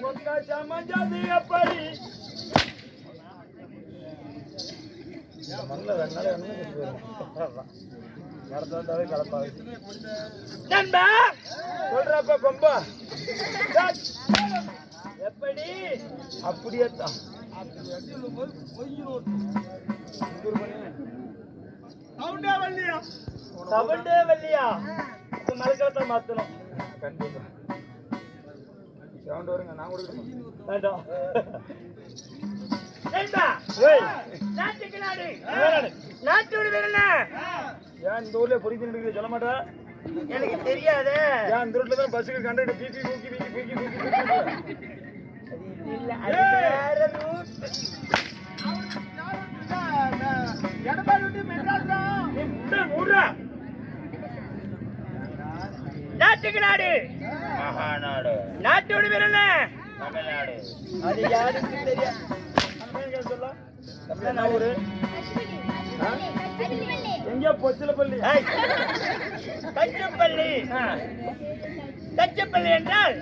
உங்க சமஞ்சது நண்பா சொல்றப்ப எப்படி? அப்படியே தான் சவுண்டே வரலையா சவுண்டே வரலையா இப்ப மாத்தணும். கண்டிப்பா. சவுண்ட் வருங்க நான் கொடுக்கணும் வேண்டாம். ஏன் இந்த ஊர்ல நிற்கிறது சொல்ல மாட்டேன் எனக்கு தெரியாதே. ஏன் இந்த ரூட்ல தான் பஸ்ஸுக்கு கண்டக்டர் பீக்கி பீக்கி தூக்கி தூக்கி அது இல்ல அது வேற ஊரா? நாட்டுக்கு நாடு. மகாநாடு நாட்டோடு வேணா தமிழ்நாடு. அது யாருக்கு தெரியாது என்ன எங்க பொச்சிலப்பள்ளி. தச்சப்பள்ளி தச்சப்பள்ளி என்றால்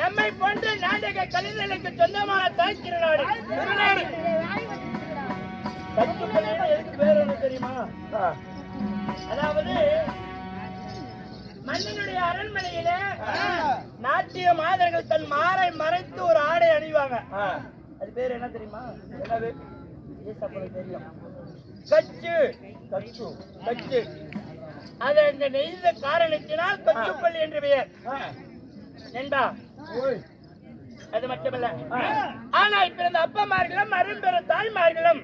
நம்மை போன்ற நாடக கலைஞர்களுக்கு சொந்தமான தாய் திருநாடு திருநாடு தச்சப்பள்ளி எதுக்கு பேர் என்ன தெரியுமா? அதாவது மன்னனுடைய அரண்மனையில நாட்டிய மாதர்கள் தன் மாறை மறைத்து ஒரு ஆடை அணிவாங்க. அது பேர் என்ன தெரியுமா? என்னது? தெரியும். கச்சு. கச்சு. கச்சு. அது அந்த நெய்த காரணத்தினால் கச்சுப்பள்ளி என்று பெயர். ஏண்டா? அது மட்டுமல்ல. ஆனால் பிறந்த அப்பமார்களும் அரும்பெற தாய்மார்களும்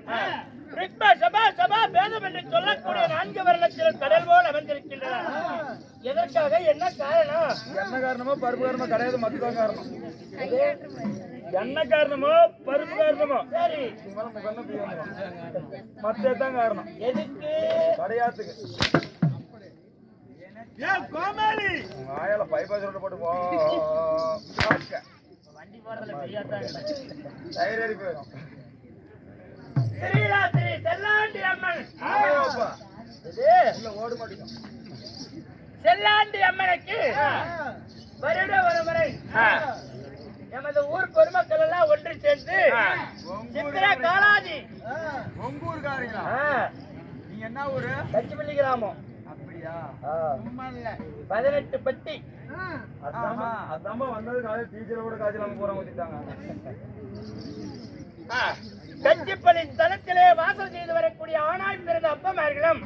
ரிக்பா சபா சபா பேதம் என்று சொல்லக்கூடிய நான்கு வருடத்தில் கடல் போல் அமைந்திருக்கின்றன எதற்காக? என்ன காரணம்? என்ன காரணமோ பருப்பு காரணமோ கிடையாது மத்து தான் காரணம். என்ன காரணமோ பருப்பு காரணமோ? சரி. மத்தே தான் காரணம். எதுக்கு? கடையாத்துக்கு ஏன் கோமாளி? ஆயால பைபாஸ் ரோடு போட்டு போ வண்டி டயர் ஏறி போயிடும். செல்லாண்டி அம்மன். ஓட மாட்டேங்கும் செல்லாண்டி அம்மனுக்கு வருட ஒரு முறை எமது ஊர் பொதுமக்கள் எல்லாம் ஒன்று சேர்ந்து சித்திரா காலாஜி உங்க ஊருக்காரங்களா நீங்க என்ன ஊரு? கச்சிப்பள்ளி கிராமம். அப்படியா? பதினெட்டு பட்டி. அதாம்மா அதாம்மா வந்தது காலையில் டீச்சரை கூட காய்ச்சல் நம்ம போறாங்க ஊத்திட்டாங்க வாசல் செய்து வரக்கூடிய ஆணாய் பிறந்த அப்பமார்களும்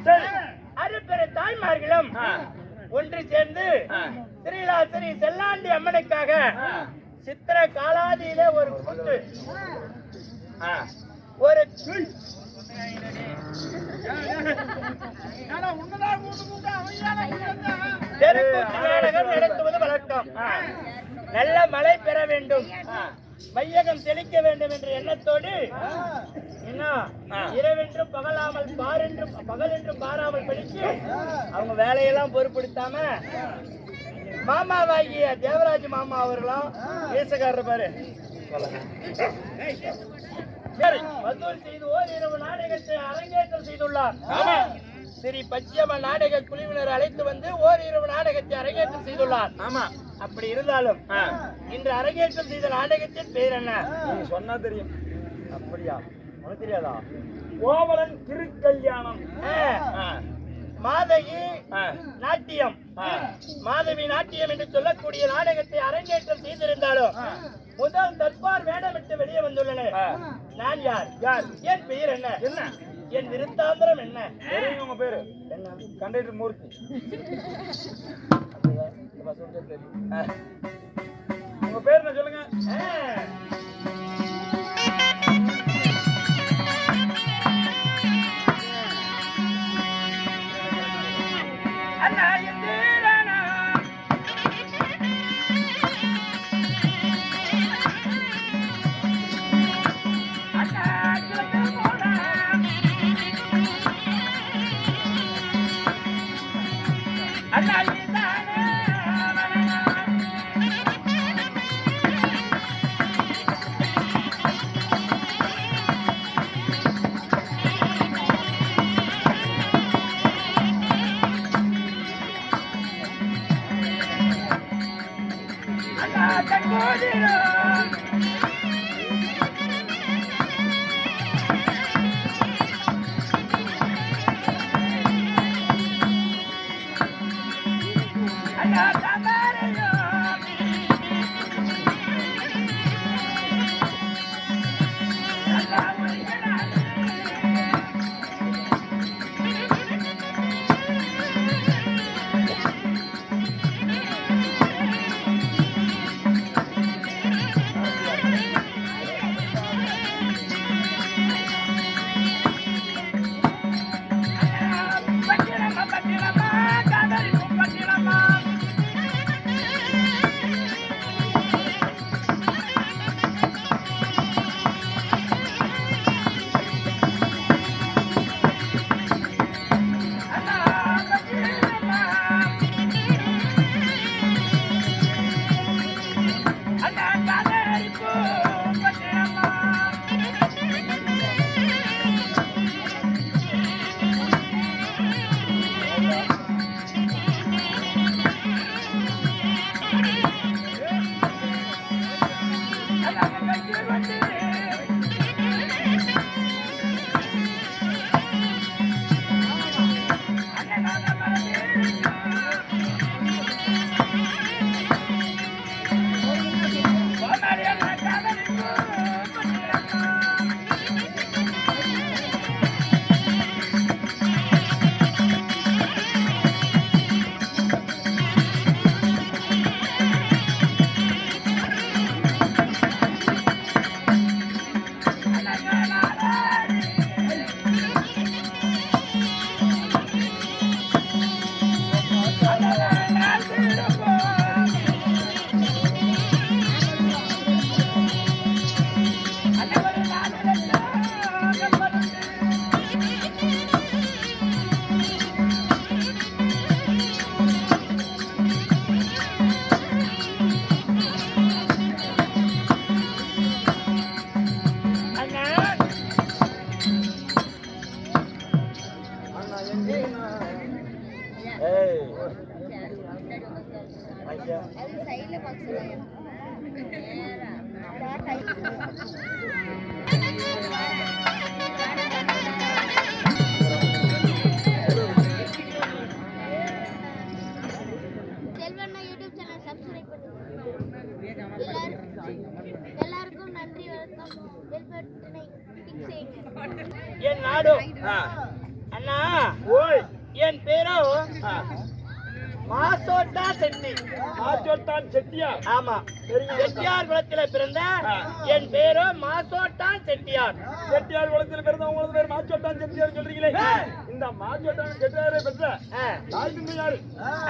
அறுபெரு தாய்மார்களும் ஒன்று சேர்ந்து ஸ்ரீலாசரி செல்லாண்டி அம்மனுக்காக சித்திர காலாதியிலே ஒரு கூத்து. ஒரு தெருக்கூத்து நாடகம் நடத்துவது வழக்கம். நல்ல மழை பெற வேண்டும். மையகம் செழிக்க வேண்டும் என்ற எண்ணத்தோடு என்ன இரவென்றும் பகலாமல் பாரென்றும் பகல் என்றும் பாராமல் படித்து அவங்க வேலையெல்லாம் பொறுப்படுத்தாம மாமாவாகிய தேவராஜ் மாமா அவர்களும் வீசக்காரர் பாரு. வசூல் செய்து ஓரிரவு நாடகத்தை அரங்கேற்றம் செய்துள்ளார். ஸ்ரீ பச்சியம்மன் நாடக குழுவினர் அழைத்து வந்து ஓரிரவு நாடகத்தை அரங்கேற்றம் செய்துள்ளார். ஆமா. அப்படி இருந்தாலும் இன்று அரங்கேற்றம் செய்த நாடகத்தின் பேர் என்ன? சொன்னா தெரியும். அப்படியா? தெரியாதா கோவலன் திருக்கல்யாணம். ஆ. மாதகி நாட்டியம். மாதவி நாட்டியம் என்று சொல்லக்கூடிய நாடகத்தை அரங்கேற்றம் செய்திருந்தாலும் முதல் தற்பார் வேடமிட்டு வெளியே வந்துள்ளனர் நான் யார்? யார்? என் பெயர் என்ன? என்ன? என் விருத்தாந்திரம் என்ன? உங்க பேரு. என்ன? கண்டக்டர் மூர்த்தி. உங்க பேர் என்ன சொல்லுங்க? மாசோட்டா செட்டி. மாச்சோட்டான் செட்டியா? ஆமா. செட்டியார் குலத்தில பிறந்த. என் பேரோ மாசோட்டான் செட்டியார். செட்டியார் குளத்தில் பிறந்த உங்களுக்கு பேர் மாச்சோட்டான் செட்டியார் சொல்றீங்களே? இந்த மாச்சோட்டான் செட்டியாரை பெற்ற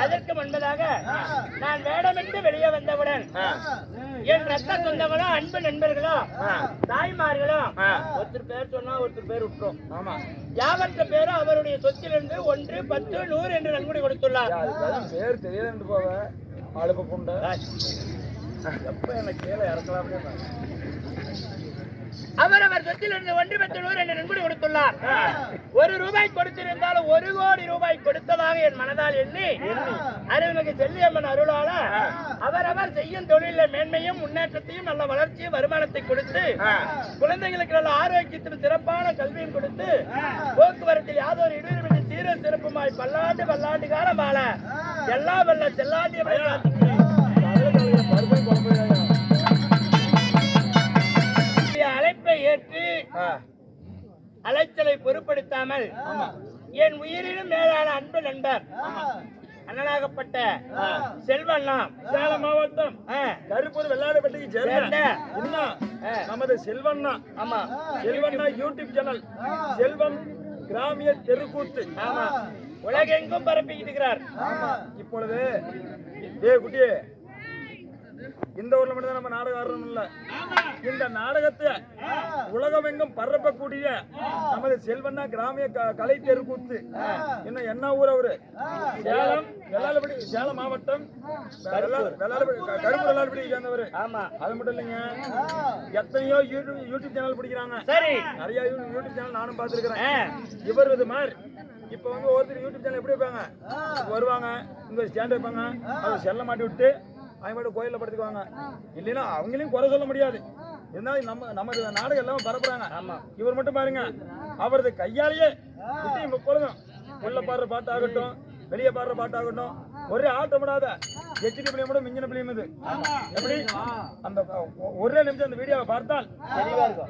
அதற்கு முன்பதாக நான் வேடமிட்டு வெளியே வந்தவுடன். என் ரத்த சொந்தங்களும் அன்பு. தாய்மார்களும் ஆ. ஒருத்தர் பேர் சொன்னா ஒருத்தர் பேர் விட்டுரும். ஆமா. யாவற்ற பேரும் அவருடைய சொத்திலிருந்து ஒன்று பத்து நூறு என்று நன்கொடை கொடுத்துள்ளார். பேர் தெரியாதுன்னு போவ. அழுப்ப புண்டை. எப்ப எனக்கு கீழே இறக்கலாம்னே அவர் அவர் சொத்திலிருந்து ஒன்று பத்து நூறு என்று நன்கொடை கொடுத்துள்ளார். ஒரு ரூபாய் கொடுத்திருந்தாலும் ஒரு கோடி ரூபாய் கொடுத்ததாக என் மனதால் எண்ணி அருள்மிகு செல்லியம்மன் அருளால அவரவர் செய்யும் தொழில மேன்மையும் முன்னேற்றத்தையும் நல்ல வளர்ச்சியும் வருமானத்தை கொடுத்து குழந்தைகளுக்கு நல்ல ஆரோக்கியத்திலும் சிறப்பான கல்வியும் கொடுத்து போக்குவரத்தில் யாதொரு இடையூறுமின்றி சீர சிறப்புமாய் பல்லாண்டு பல்லாண்டு காலம் வாழ. எல்லா பருப்பை குழம்பு அழைப்பை ஏற்று அலைச்சலை பொருட்படுத்தாமல் என் உயிரினும் மேலான அன்பு நண்பர் அண்ணனாகப்பட்ட செல்வண்ணா சேலம் மாவட்டம். கருப்பூர் வெள்ளாடுபட்டிக்கு சேர்ந்த. இன்னும். நமது செல்வண்ணா. ஆமா. செல்வண்ணா யூடியூப் சேனல். செல்வம் கிராமிய தெருக்கூத்து. ஆமா. உலகெங்கும் பரப்பிக்கிட்டு இருக்கிறார். இப்பொழுது ஏ குட்டியே இந்த ஊர்ல மட்டும் நம்ம நாடகம் ஆடுறோம் இல்ல. இந்த நாடகத்தை உலகமெங்கும் பரப்பக்கூடிய நமது செல்வண்ணா கிராமிய கலை தெருக்கூத்து இன்னும் என்ன ஊர் அவரு? சேலம் வெள்ளாளப்படி சேலம் மாவட்டம். வெள்ளா- வெள்ளாளப்படி க- கருப்பு வெள்ளாளப்படி சேர்ந்தவர். ஆமா. அது மட்டும் இல்லைங்க. எத்தனையோ யூடியூப் சேனல் பிடிக்கிறாங்க. சரி. நிறைய யூடியூப் சேனல் நானும் பார்த்துருக்கிறேன். இவர் இது மாதிரி இப்ப வந்து ஒருத்தர் யூடியூப் சேனல் எப்படி வைப்பாங்க? வருவாங்க. இங்க ஸ்டாண்ட் வைப்பாங்க அதை செல்ல மாட்டி விட்டு அவங்க மட்டும் கோயில்ல படுத்துக்குவாங்க. இல்லைன்னா அவங்களையும் குறை சொல்ல முடியாது. இருந்தாலும் நம்ம நம்ம நாடகம் எல்லாம் பரப்புறாங்க. ஆமா. இவர் மட்டும் பாருங்க. அவரது கையாலேயே குட்டியும் முப்பொழுதும் உள்ள பாடுற பாட்டு ஆகட்டும் வெளியே பாடுற பாட்டு ஆகட்டும் ஒரே ஆட்டப்படாத எச்சிடி பிள்ளைய கூட மிஞ்சின பிள்ளையும் இது. எப்படி? அந்த ஒரே நிமிஷம் அந்த வீடியோவை பார்த்தால்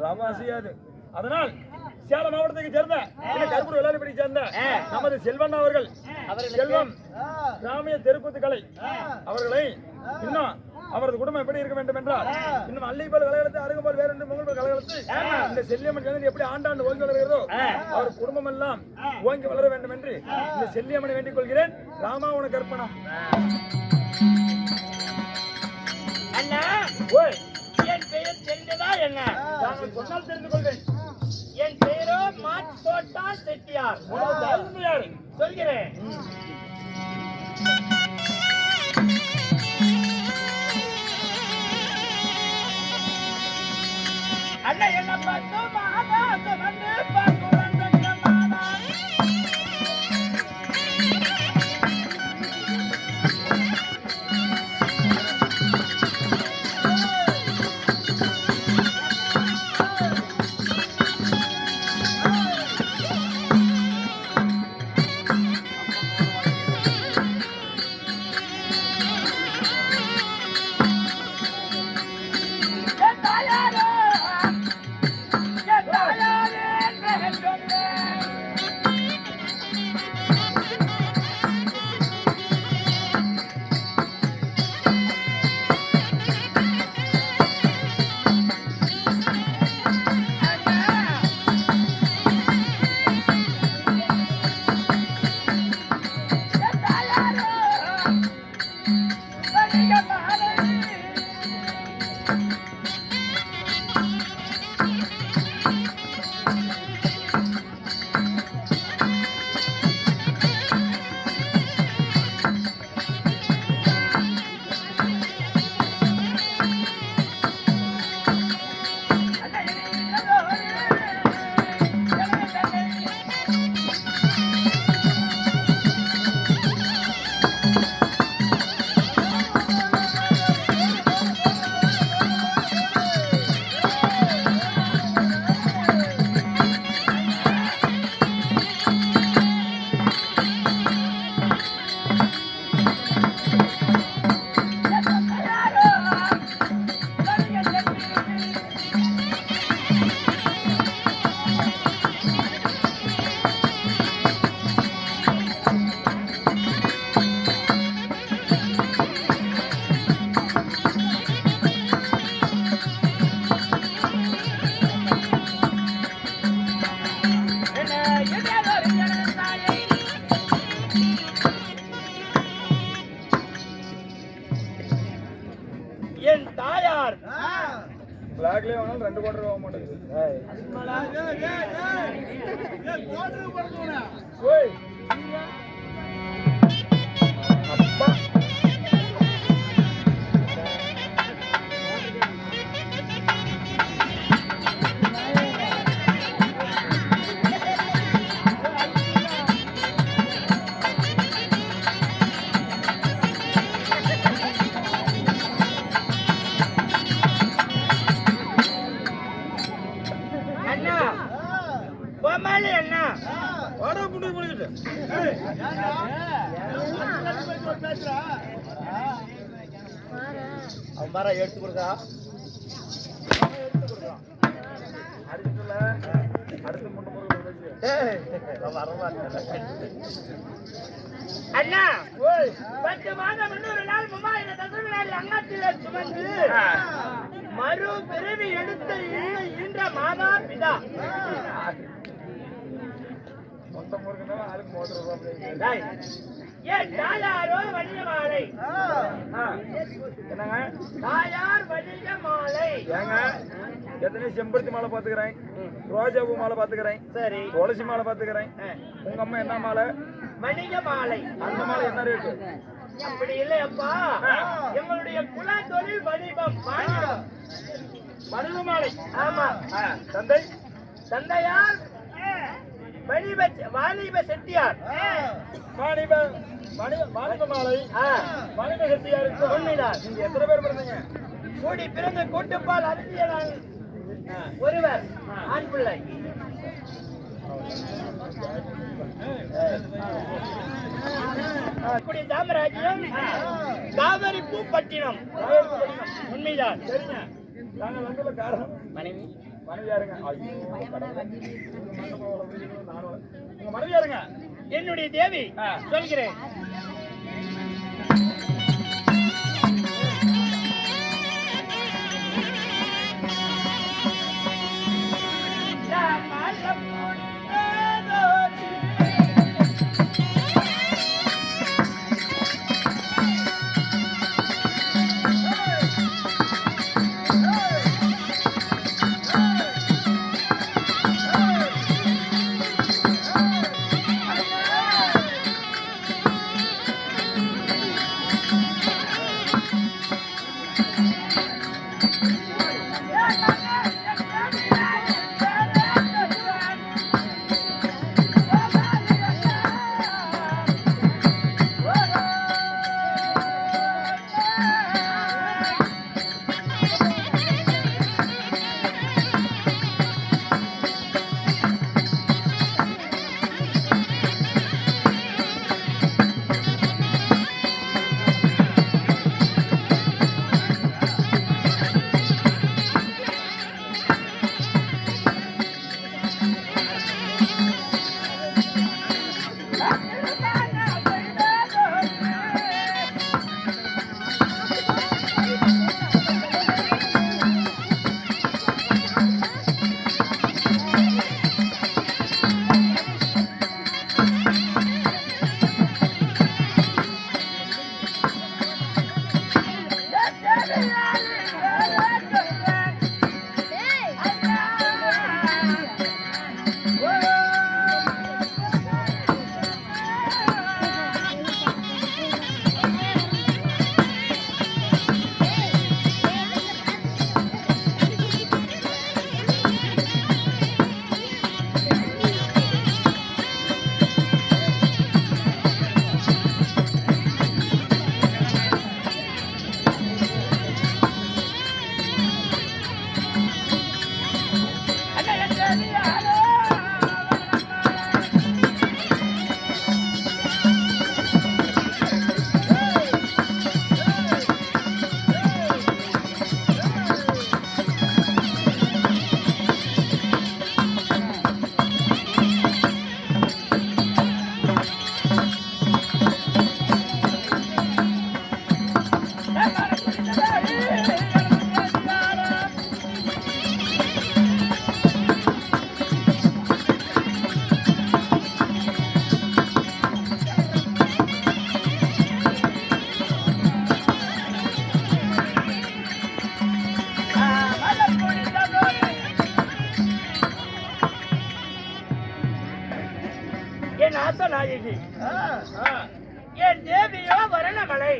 ரவாசியாது அதனால் சேலம் மாவட்டத்துக்கு சேர்ந்த கருப்பூர் விளையாடுபடி சேர்ந்த நமது செல்வண்ணா அவர்கள் செல்வம் கிராமிய தெருக்கூத்து கலை அவர்களை இன்னும் அவரது குடும்பம் எப்படி இருக்க வேண்டும் என்றால் இன்னும் அள்ளிப்போல் கலகலத்து அருகம்போல் வேறு முகல் கலகலத்து இந்த செல்லியம்மன் ஜெயந்தி எப்படி ஆண்டாண்டு ஓங்கி வளர்கிறதோ அவர் குடும்பம் எல்லாம் ஓங்கி வளர வேண்டும் என்று இந்த செல்லியம்மனை வேண்டிக் கொள்கிறேன். அண்ணா ஓய். என் பெயர் தெரிந்ததா என்ன? சொன்னால் தெரிந்து கொள்வேன். என் பெயரோ மாத்தோட்டான் செட்டியார். சொல்கிறேன். அண்ணா என்ன பார்த்து மாதா என்னங்க? தாயார் வணிக மாலை ஏங்க எத்தனை செம்பருத்தி மாலை பாத்துக்கிறேன் ரோஜா பூ மாலை பாத்துக்கிறேன் சரி. துளசி மாலை பாத்துக்கிறேன் உங்க அம்மா என்ன மாலை? வணிக மாலை அந்த மாலை என்ன ரேட்டு? அப்படி இல்லையப்பா. எங்களுடைய குல தொழில் வாணிகம். மனித மாலை ஆமா தந்தை. தந்தையார் வணிப வாணிப செட்டியார். வாணிப வாணிப வாணிப மாலை ஆ, வாணிப சக்தியா இருக்கு உண்மைதான். நீங்க எத்தனை பேர் பிறந்தீங்க? கூடி பிறந்து கூட்டுப்பால் அருந்தியலான் ஒருவர் ஆண் பிள்ளை. கூடிய தாமராஜ்யம் காவிரி பூப்பட்டினம் உண்மைதான். சரிங்க நாங்க வந்துள்ள காரணம் மனைவி மனைவியாருங்க. உங்க மனைவியாருங்க. என்னுடைய தேவி. சொல்கிறேன். லோக நாயகி ஆ, என் தேவியோ வரணமலை?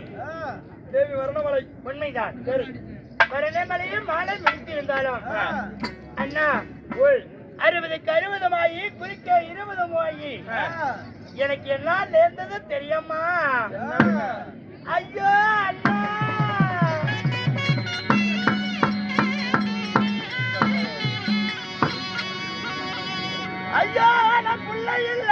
தேவி வர்ணமலை. உண்மைதான். சரி. வரணமலையும் மாலை முடித்திருந்தாலும் ஆ, அண்ணா உள் அறுபதுக்கு அறுபதுமாயி குறிக்க இருபதுமாயி ஆ, எனக்கு எல்லாம் நேர்ந்தது தெரியுமா? ஐயோ அண்ணா. ஐயோ நான் பிள்ளை இல்ல.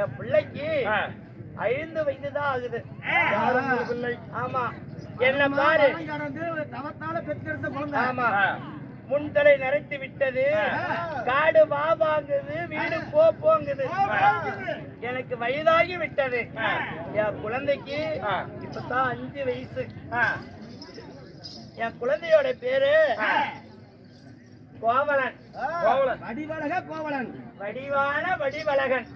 என் பிள்ளைக்கு. ஐந்து வயது தான் ஆகுது ஆமா. என்ன பாரு. தவத்தால பெற்றெடுத்த குழந்தை. ஆமா. முன்தலை நரைத்து விட்டது. காடு வா வாங்குது வீடு போ போங்குது. எனக்கு வயதாகி விட்டது. என் குழந்தைக்கு. இப்பதான் அஞ்சு வயசு. என் குழந்தையோட பேரு கோவலன். கோவலன். அடிவழக கோவலன். வடிவான வடிவழகன்.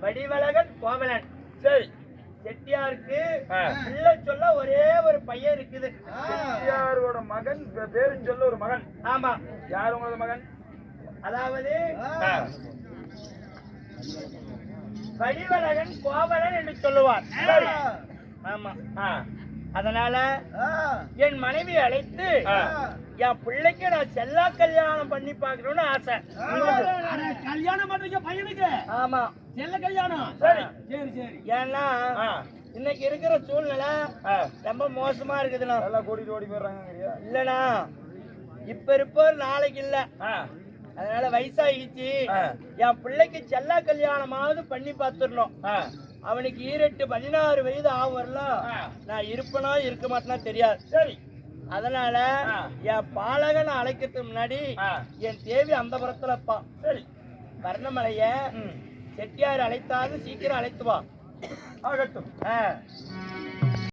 வடிவழகன் கோவலன் சரி. செட்டியாருக்கு. பிள்ளை சொல்ல ஒரே ஒரு பையன் இருக்குது. செட்டியாரோட மகன் பே- பேருன்னு சொல்ல ஒரு மகன். ஆமா. யார் உங்களோட மகன்? அதாவது. வடிவழகன் கோவலன் என்று சொல்லுவார். சரி. ஆமா. அதனால என் மனைவி அழைத்து. என் பிள்ளைக்கு நான் செல்லா கல்யாணம் பண்ணி பார்க்கணும்னு ஆசை. கல்யாணம் பண்றீங்க பையனுக்கு? ஆமா. செல்ல கல்யாணம் சரி. சரி சரி ஏன்னா. இன்னைக்கு இருக்கிற சூழ்நிலை. ரொம்ப மோசமா இருக்குதுண்ணா எல்லாம் கூட்டிட்டு ஓடி போயிடுறாங்கங்கிறியா? இல்லண்ணா இப்ப இருப்பவர் நாளைக்கு இல்ல. அதனால வயசாகிடுச்சு ஆ. என் பிள்ளைக்கு செல்லா கல்யாணமாவது பண்ணி பார்த்துடணும். அவனுக்கு ஈரெட்டு பதினாறு வயது ஆகும் வரல ஆ. நான் இருப்பனா இருக்க மாட்டேனா தெரியாது சரி அதனால. என் பாலகனை அழைக்கிறதுக்கு முன்னாடி. என் தேவி அந்த புறத்துலப்பா சரி வர்ணமலைய. செட்டியார் அழைத்தாது சீக்கிரம் அழைத்து வா ஆகட்டும் ஆ.